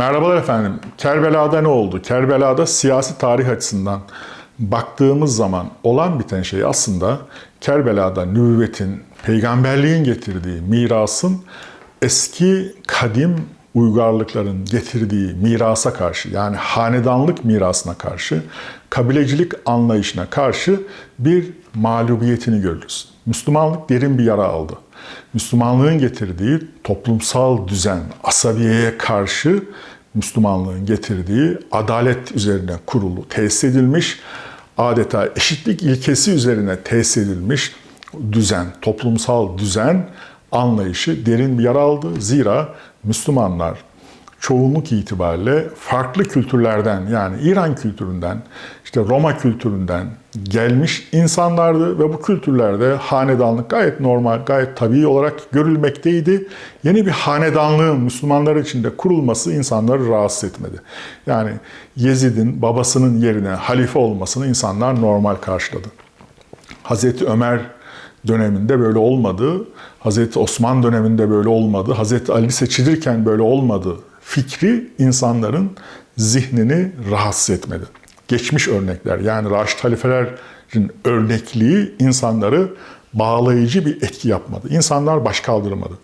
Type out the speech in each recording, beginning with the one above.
Merhabalar efendim. Kerbela'da ne oldu? Kerbela'da siyasi tarih açısından baktığımız zaman olan biten şey aslında Kerbela'da nübüvvetin, peygamberliğin getirdiği mirasın eski kadim uygarlıkların getirdiği mirasa karşı yani hanedanlık mirasına karşı, kabilecilik anlayışına karşı bir mağlubiyetini görürüz. Müslümanlık derin bir yara aldı. Müslümanlığın getirdiği toplumsal düzen, asabiyeye karşı Müslümanlığın getirdiği adalet üzerine kurulu, tesis edilmiş, adeta eşitlik ilkesi üzerine tesis edilmiş düzen, toplumsal düzen anlayışı derin bir yara aldı. Zira Müslümanlar çoğunluk itibariyle farklı kültürlerden yani İran kültüründen, işte Roma kültüründen gelmiş insanlardı ve bu kültürlerde hanedanlık gayet normal, gayet tabii olarak görülmekteydi. Yeni bir hanedanlığın Müslümanlar içinde kurulması insanları rahatsız etmedi. Yani Yezid'in babasının yerine halife olmasını insanlar normal karşıladı. Hazreti Ömer döneminde böyle olmadı. Hazreti Osman döneminde böyle olmadı. Hazreti Ali seçilirken böyle olmadı. Fikri insanların zihnini rahatsız etmedi. Geçmiş örnekler yani Raşid halifelerin örnekliği insanları bağlayıcı bir etki yapmadı. İnsanlar baş kaldırmadı.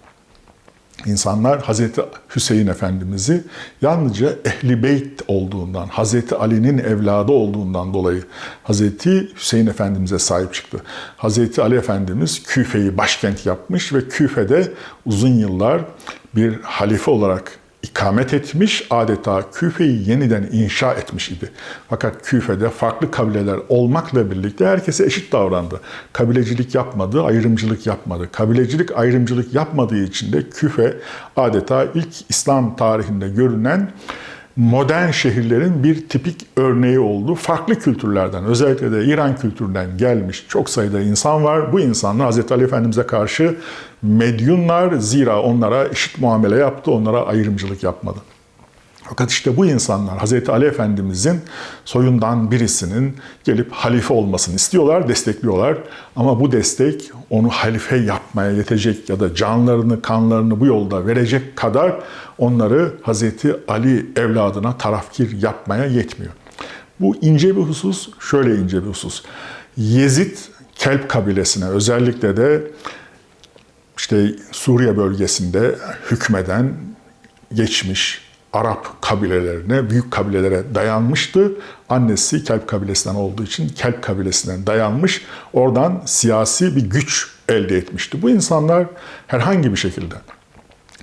İnsanlar Hazreti Hüseyin Efendimiz'i yalnızca Ehli Beyt olduğundan, Hazreti Ali'nin evladı olduğundan dolayı Hazreti Hüseyin Efendimiz'e sahip çıktı. Hazreti Ali Efendimiz Küfe'yi başkent yapmış ve Küfe'de uzun yıllar bir halife olarak ikamet etmiş, adeta Küfe'yi yeniden inşa etmiş idi. Fakat Küfe'de farklı kabileler olmakla birlikte herkese eşit davrandı. Kabilecilik yapmadı, ayrımcılık yapmadı. Kabilecilik, ayrımcılık yapmadığı için de Küfe adeta ilk İslam tarihinde görünen modern şehirlerin bir tipik örneği oldu. Farklı kültürlerden, özellikle de İran kültüründen gelmiş çok sayıda insan var. Bu insanlar Hz. Ali Efendimiz'e karşı medyunlar zira onlara eşit muamele yaptı, onlara ayrımcılık yapmadı. Fakat işte bu insanlar Hz. Ali Efendimizin soyundan birisinin gelip halife olmasını istiyorlar, destekliyorlar. Ama bu destek onu halife yapmaya yetecek ya da canlarını, kanlarını bu yolda verecek kadar onları Hz. Ali evladına tarafkir yapmaya yetmiyor. Bu ince bir husus, şöyle ince bir husus. Yezid Kelp kabilesine özellikle de işte Suriye bölgesinde hükmeden geçmiş Arap kabilelerine, büyük kabilelere dayanmıştı. Annesi Kelp kabilesinden olduğu için Kelp kabilesinden dayanmış. Oradan siyasi bir güç elde etmişti. Bu insanlar herhangi bir şekilde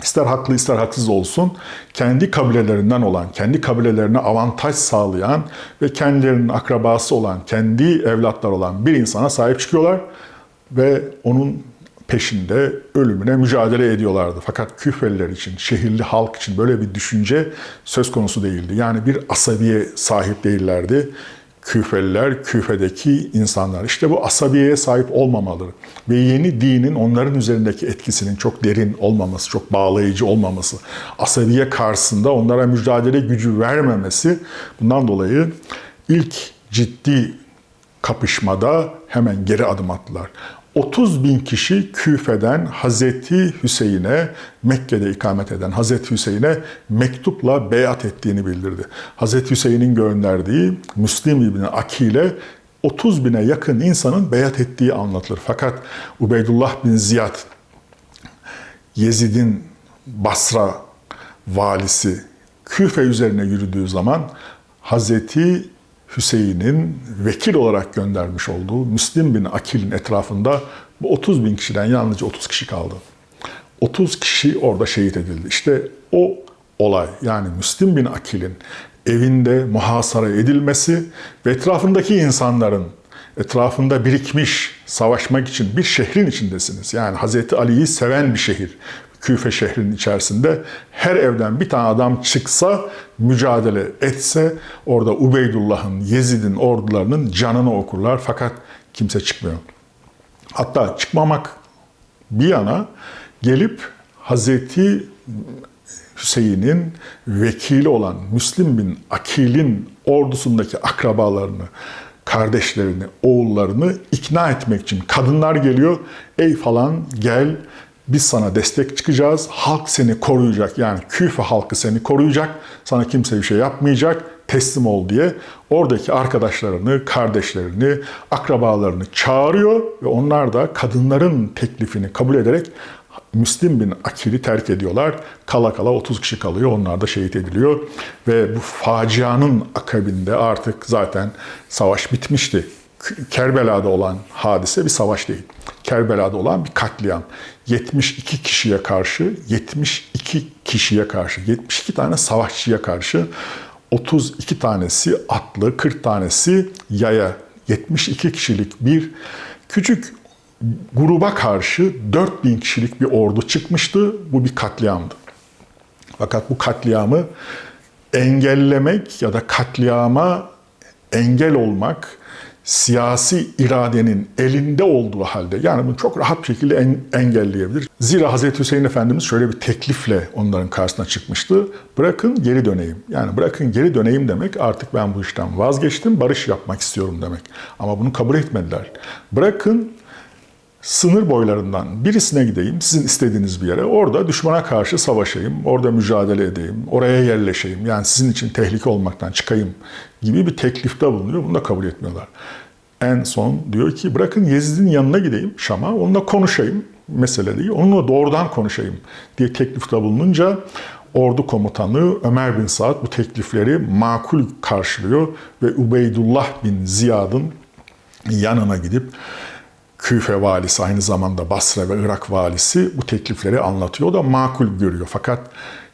ister haklı ister haksız olsun kendi kabilelerinden olan, kendi kabilelerine avantaj sağlayan ve kendilerinin akrabası olan, kendi evlatlar olan bir insana sahip çıkıyorlar ve onun peşinde ölümüne mücadele ediyorlardı. Fakat Küfeliler için, şehirli halk için böyle bir düşünce söz konusu değildi. Yani bir asabiye sahip değillerdi. Küfeliler, Küfe'deki insanlar. İşte bu asabiyeye sahip olmamaları ve yeni dinin onların üzerindeki etkisinin çok derin olmaması, çok bağlayıcı olmaması, asabiye karşısında onlara mücadele gücü vermemesi bundan dolayı ilk ciddi kapışmada hemen geri adım attılar. 30 bin kişi Küfe'den Hazreti Hüseyin'e, Mekke'de ikamet eden Hazreti Hüseyin'e mektupla beyat ettiğini bildirdi. Hazreti Hüseyin'in gönderdiği Müslim İbni Akil'e 30 bine yakın insanın beyat ettiği anlatılır. Fakat Ubeydullah bin Ziyad, Yezid'in Basra valisi Küfe üzerine yürüdüğü zaman Hazreti Hüseyin'in vekil olarak göndermiş olduğu Müslim bin Akil'in etrafında bu 30 bin kişiden yalnızca 30 kişi kaldı. 30 kişi orada şehit edildi. İşte o olay yani Müslim bin Akil'in evinde muhasara edilmesi ve etrafındaki insanların etrafında birikmiş savaşmak için bir şehrin içindesiniz. Yani Hazreti Ali'yi seven bir şehir. Küfe şehrinin içerisinde her evden bir tane adam çıksa, mücadele etse orada Ubeydullah'ın, Yezid'in ordularının canını okurlar fakat kimse çıkmıyor. Hatta çıkmamak bir yana gelip Hazreti Hüseyin'in vekili olan Müslim bin Akil'in ordusundaki akrabalarını, kardeşlerini, oğullarını ikna etmek için kadınlar geliyor. Ey falan gel Biz sana destek çıkacağız. Halk seni koruyacak. Yani Küfe halkı seni koruyacak. Sana kimse bir şey yapmayacak. Teslim ol diye oradaki arkadaşlarını, kardeşlerini, akrabalarını çağırıyor ve onlar da kadınların teklifini kabul ederek Müslim bin Akil'i terk ediyorlar. Kala kala 30 kişi kalıyor. Onlar da şehit ediliyor. Ve bu facianın akabinde artık zaten savaş bitmişti. Kerbela'da olan hadise bir savaş değil. Kerbela'da olan bir katliam. 72 kişiye karşı, 72 kişiye karşı, 72 tane savaşçıya karşı 32 tanesi atlı, 40 tanesi yaya, 72 kişilik bir küçük gruba karşı 4000 kişilik bir ordu çıkmıştı. Bu bir katliamdı. Fakat bu katliamı engellemek ya da katliama engel olmak siyasi iradenin elinde olduğu halde yani bunu çok rahat şekilde en, engelleyebilir. Zira Hazreti Hüseyin Efendimiz şöyle bir teklifle onların karşısına çıkmıştı. Bırakın geri döneyim. Yani bırakın geri döneyim demek artık ben bu işten vazgeçtim, barış yapmak istiyorum demek. Ama bunu kabul etmediler. Bırakın sınır boylarından birisine gideyim, sizin istediğiniz bir yere. Orada düşmana karşı savaşayım, orada mücadele edeyim, oraya yerleşeyim. Yani sizin için tehlike olmaktan çıkayım gibi bir teklifte bulunuyor. Bunu da kabul etmiyorlar. En son diyor ki bırakın Yezid'in yanına gideyim Şam'a, onunla konuşayım. Mesele değil, onunla doğrudan konuşayım diye teklifte bulununca ordu komutanı Ömer bin Saad bu teklifleri makul karşılıyor ve Ubeydullah bin Ziyad'ın yanına gidip Küfe valisi aynı zamanda Basra ve Irak valisi bu teklifleri anlatıyor. Da makul görüyor. Fakat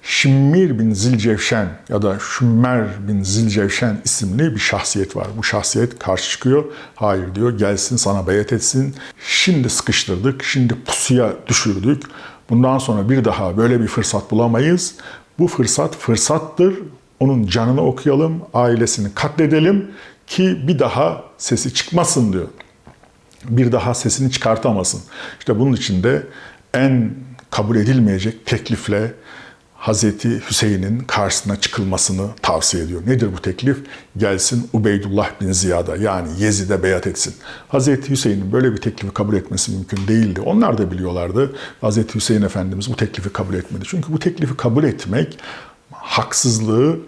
Şimmir bin Zilcevşen ya da Şümmer bin Zilcevşen isimli bir şahsiyet var. Bu şahsiyet karşı çıkıyor. Hayır diyor gelsin sana beyat etsin. Şimdi sıkıştırdık, şimdi pusuya düşürdük. Bundan sonra bir daha böyle bir fırsat bulamayız. Bu fırsat fırsattır. Onun canını okuyalım, ailesini katledelim ki bir daha sesi çıkmasın diyor bir daha sesini çıkartamasın. İşte bunun için de en kabul edilmeyecek teklifle Hazreti Hüseyin'in karşısına çıkılmasını tavsiye ediyor. Nedir bu teklif? Gelsin Ubeydullah bin Ziyad'a yani Yezid'e beyat etsin. Hazreti Hüseyin'in böyle bir teklifi kabul etmesi mümkün değildi. Onlar da biliyorlardı. Hazreti Hüseyin Efendimiz bu teklifi kabul etmedi. Çünkü bu teklifi kabul etmek haksızlığı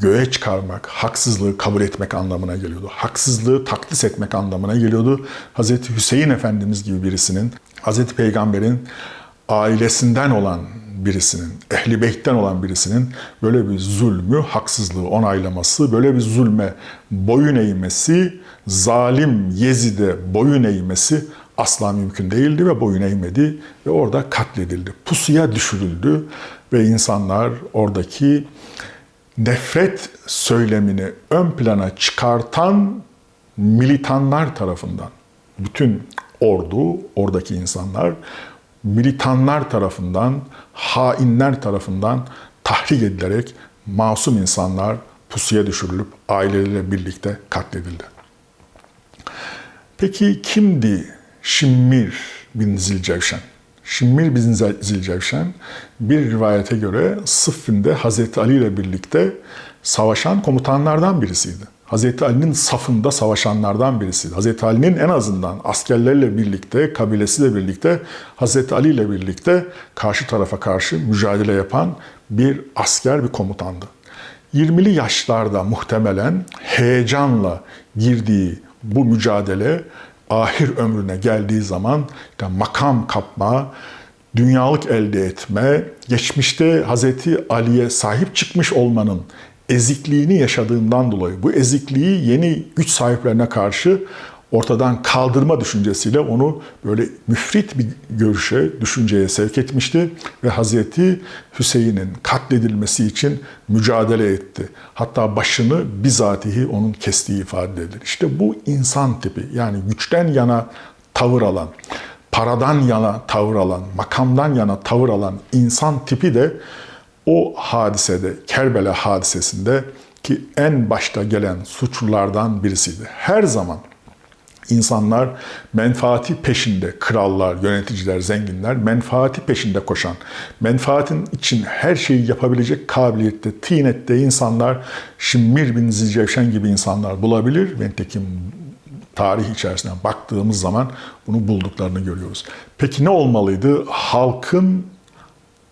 göğe çıkarmak, haksızlığı kabul etmek anlamına geliyordu. Haksızlığı takdis etmek anlamına geliyordu. Hz. Hüseyin Efendimiz gibi birisinin, Hz. Peygamber'in ailesinden olan birisinin, ehli beytten olan birisinin böyle bir zulmü, haksızlığı onaylaması, böyle bir zulme boyun eğmesi, zalim Yezid'e boyun eğmesi asla mümkün değildi ve boyun eğmedi ve orada katledildi. Pusuya düşürüldü ve insanlar oradaki nefret söylemini ön plana çıkartan militanlar tarafından, bütün ordu, oradaki insanlar, militanlar tarafından, hainler tarafından tahrik edilerek masum insanlar pusuya düşürülüp aileleriyle birlikte katledildi. Peki kimdi Şimmir bin Zilcevşen? Şimmir bin Zilcevşen bir rivayete göre Sıffin'de Hazreti Ali ile birlikte savaşan komutanlardan birisiydi. Hazreti Ali'nin safında savaşanlardan birisiydi. Hazreti Ali'nin en azından askerlerle birlikte, kabilesiyle birlikte, Hazreti Ali ile birlikte karşı tarafa karşı mücadele yapan bir asker, bir komutandı. 20'li yaşlarda muhtemelen heyecanla girdiği bu mücadele ahir ömrüne geldiği zaman işte makam kapma, dünyalık elde etme, geçmişte Hazreti Ali'ye sahip çıkmış olmanın ezikliğini yaşadığından dolayı bu ezikliği yeni güç sahiplerine karşı ortadan kaldırma düşüncesiyle onu böyle müfrit bir görüşe, düşünceye sevk etmişti ve Hazreti Hüseyin'in katledilmesi için mücadele etti. Hatta başını bizatihi onun kestiği ifade edilir. İşte bu insan tipi yani güçten yana tavır alan, paradan yana tavır alan, makamdan yana tavır alan insan tipi de o hadisede, Kerbela hadisesinde ki en başta gelen suçlulardan birisiydi. Her zaman İnsanlar menfaati peşinde, krallar, yöneticiler, zenginler menfaati peşinde koşan, menfaatin için her şeyi yapabilecek kabiliyette, tinette insanlar, Şimmir bin Zilcevşen gibi insanlar bulabilir ve nitekim tarih içerisine baktığımız zaman bunu bulduklarını görüyoruz. Peki ne olmalıydı? Halkın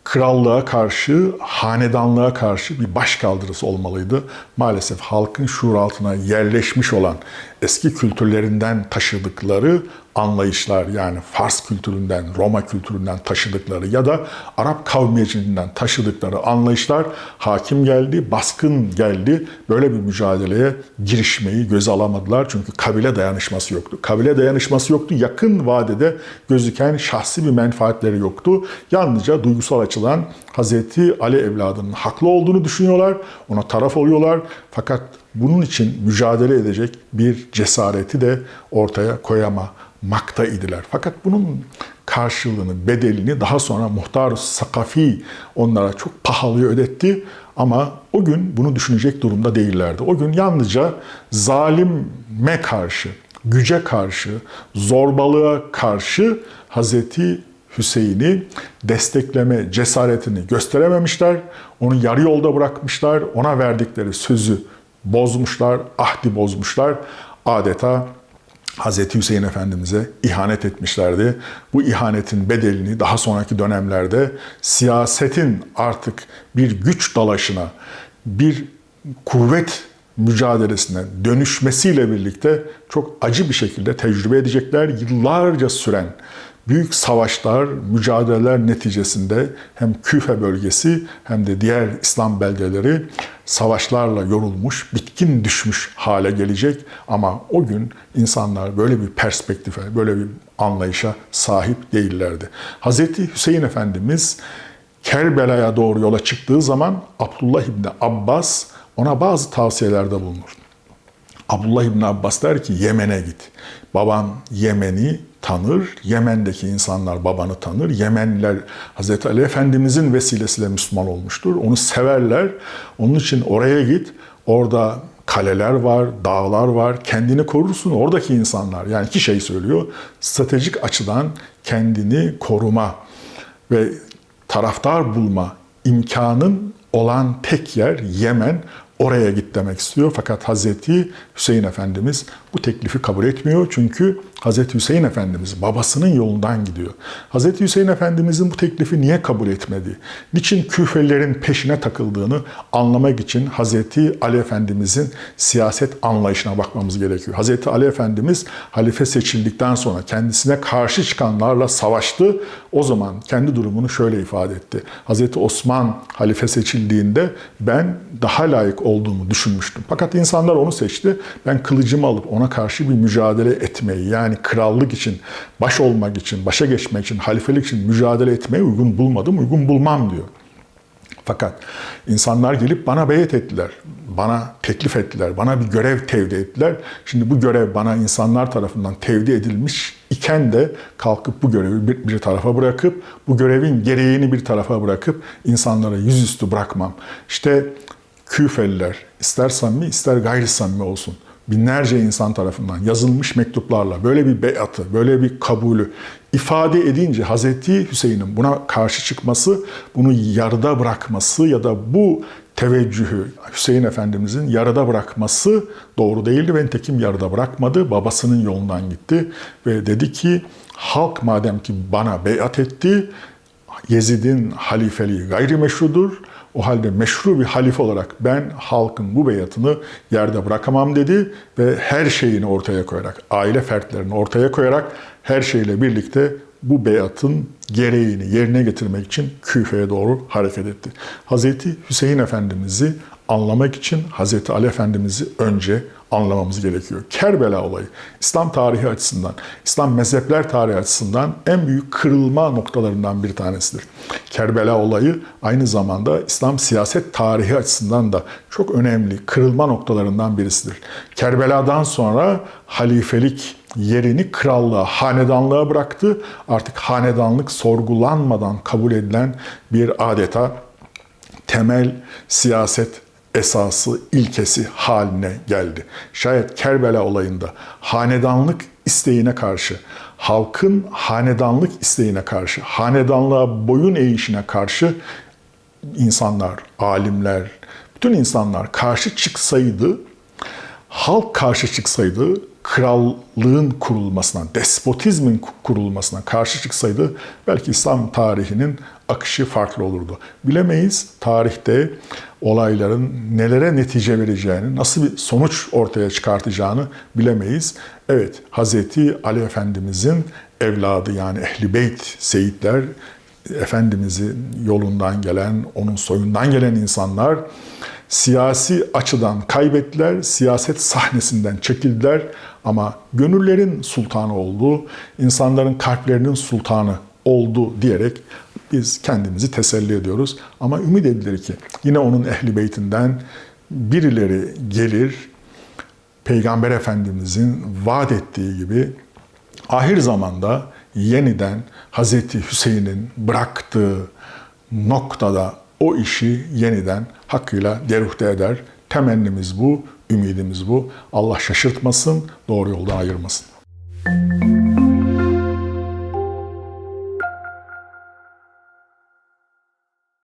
krallığa karşı, hanedanlığa karşı bir başkaldırısı olmalıydı. Maalesef halkın şuur altına yerleşmiş olan eski kültürlerinden taşıdıkları anlayışlar yani Fars kültüründen, Roma kültüründen taşıdıkları ya da Arap kavmiyeciliğinden taşıdıkları anlayışlar hakim geldi, baskın geldi. Böyle bir mücadeleye girişmeyi göze alamadılar çünkü kabile dayanışması yoktu. Kabile dayanışması yoktu. Yakın vadede gözüken şahsi bir menfaatleri yoktu. Yalnızca duygusal açıdan Hazreti Ali evladının haklı olduğunu düşünüyorlar. Ona taraf oluyorlar. Fakat bunun için mücadele edecek bir cesareti de ortaya koyamamakta idiler. Fakat bunun karşılığını, bedelini daha sonra muhtar Sakafi onlara çok pahalıya ödetti. Ama o gün bunu düşünecek durumda değillerdi. O gün yalnızca zalime karşı, güce karşı, zorbalığa karşı Hazreti Hüseyin'i destekleme cesaretini gösterememişler. Onu yarı yolda bırakmışlar. Ona verdikleri sözü bozmuşlar, ahdi bozmuşlar. Adeta Hz. Hüseyin Efendimiz'e ihanet etmişlerdi. Bu ihanetin bedelini daha sonraki dönemlerde siyasetin artık bir güç dalaşına, bir kuvvet mücadelesine dönüşmesiyle birlikte çok acı bir şekilde tecrübe edecekler. Yıllarca süren büyük savaşlar, mücadeleler neticesinde hem Küfe bölgesi hem de diğer İslam beldeleri savaşlarla yorulmuş, bitkin düşmüş hale gelecek. Ama o gün insanlar böyle bir perspektife, böyle bir anlayışa sahip değillerdi. Hz. Hüseyin Efendimiz Kerbela'ya doğru yola çıktığı zaman Abdullah İbni Abbas ona bazı tavsiyelerde bulunur. Abdullah İbni Abbas der ki Yemen'e git. Baban Yemen'i tanır. Yemen'deki insanlar babanı tanır. Yemenliler Hazreti Ali Efendimizin vesilesiyle Müslüman olmuştur. Onu severler. Onun için oraya git. Orada kaleler var, dağlar var. Kendini korursun oradaki insanlar. Yani iki şey söylüyor. Stratejik açıdan kendini koruma ve taraftar bulma imkanın olan tek yer Yemen. Oraya git demek istiyor. Fakat Hazreti Hüseyin Efendimiz bu teklifi kabul etmiyor. Çünkü Hazreti Hüseyin Efendimiz babasının yolundan gidiyor. Hazreti Hüseyin Efendimizin bu teklifi niye kabul etmedi? Niçin küfelerin peşine takıldığını anlamak için Hazreti Ali Efendimizin siyaset anlayışına bakmamız gerekiyor. Hazreti Ali Efendimiz halife seçildikten sonra kendisine karşı çıkanlarla savaştı. O zaman kendi durumunu şöyle ifade etti. Hazreti Osman halife seçildiğinde ben daha layık olduğumu düşünmüştüm. Fakat insanlar onu seçti. Ben kılıcımı alıp ona karşı bir mücadele etmeyi yani krallık için, baş olmak için, başa geçmek için, halifelik için mücadele etmeyi uygun bulmadım, uygun bulmam diyor. Fakat insanlar gelip bana beyat ettiler, bana teklif ettiler, bana bir görev tevdi ettiler. Şimdi bu görev bana insanlar tarafından tevdi edilmiş iken de kalkıp bu görevi bir, bir tarafa bırakıp, bu görevin gereğini bir tarafa bırakıp insanlara yüzüstü bırakmam. İşte Küfeliler ister samimi ister gayri samimi olsun binlerce insan tarafından yazılmış mektuplarla böyle bir beyatı, böyle bir kabulü ifade edince Hazreti Hüseyin'in buna karşı çıkması, bunu yarıda bırakması ya da bu teveccühü Hüseyin Efendimizin yarıda bırakması doğru değildi ve nitekim yarıda bırakmadı. Babasının yolundan gitti ve dedi ki halk madem ki bana beyat etti, Yezid'in halifeliği gayrimeşrudur. O halde meşru bir halife olarak ben halkın bu beyatını yerde bırakamam dedi ve her şeyini ortaya koyarak, aile fertlerini ortaya koyarak her şeyle birlikte bu beyatın gereğini yerine getirmek için Küfe'ye doğru hareket etti. Hazreti Hüseyin Efendimiz'i anlamak için Hazreti Ali Efendimiz'i önce anlamamız gerekiyor. Kerbela olayı İslam tarihi açısından, İslam mezhepler tarihi açısından en büyük kırılma noktalarından bir tanesidir. Kerbela olayı aynı zamanda İslam siyaset tarihi açısından da çok önemli kırılma noktalarından birisidir. Kerbela'dan sonra halifelik yerini krallığa, hanedanlığa bıraktı. Artık hanedanlık sorgulanmadan kabul edilen bir adeta temel siyaset esası, ilkesi haline geldi. Şayet Kerbela olayında hanedanlık isteğine karşı, halkın hanedanlık isteğine karşı, hanedanlığa boyun eğişine karşı insanlar, alimler, bütün insanlar karşı çıksaydı, halk karşı çıksaydı krallığın kurulmasına, despotizmin kurulmasına karşı çıksaydı belki İslam tarihinin akışı farklı olurdu. Bilemeyiz tarihte olayların nelere netice vereceğini, nasıl bir sonuç ortaya çıkartacağını bilemeyiz. Evet, Hazreti Ali Efendimizin evladı yani Ehli Beyt Seyitler, Efendimizin yolundan gelen, onun soyundan gelen insanlar siyasi açıdan kaybettiler, siyaset sahnesinden çekildiler ama gönüllerin sultanı oldu, insanların kalplerinin sultanı oldu diyerek biz kendimizi teselli ediyoruz. Ama ümit edilir ki yine onun ehli beytinden birileri gelir, Peygamber Efendimizin vaat ettiği gibi ahir zamanda yeniden Hazreti Hüseyin'in bıraktığı noktada o işi yeniden hakkıyla deruhte eder. Temennimiz bu, ümidimiz bu. Allah şaşırtmasın, doğru yoldan ayırmasın.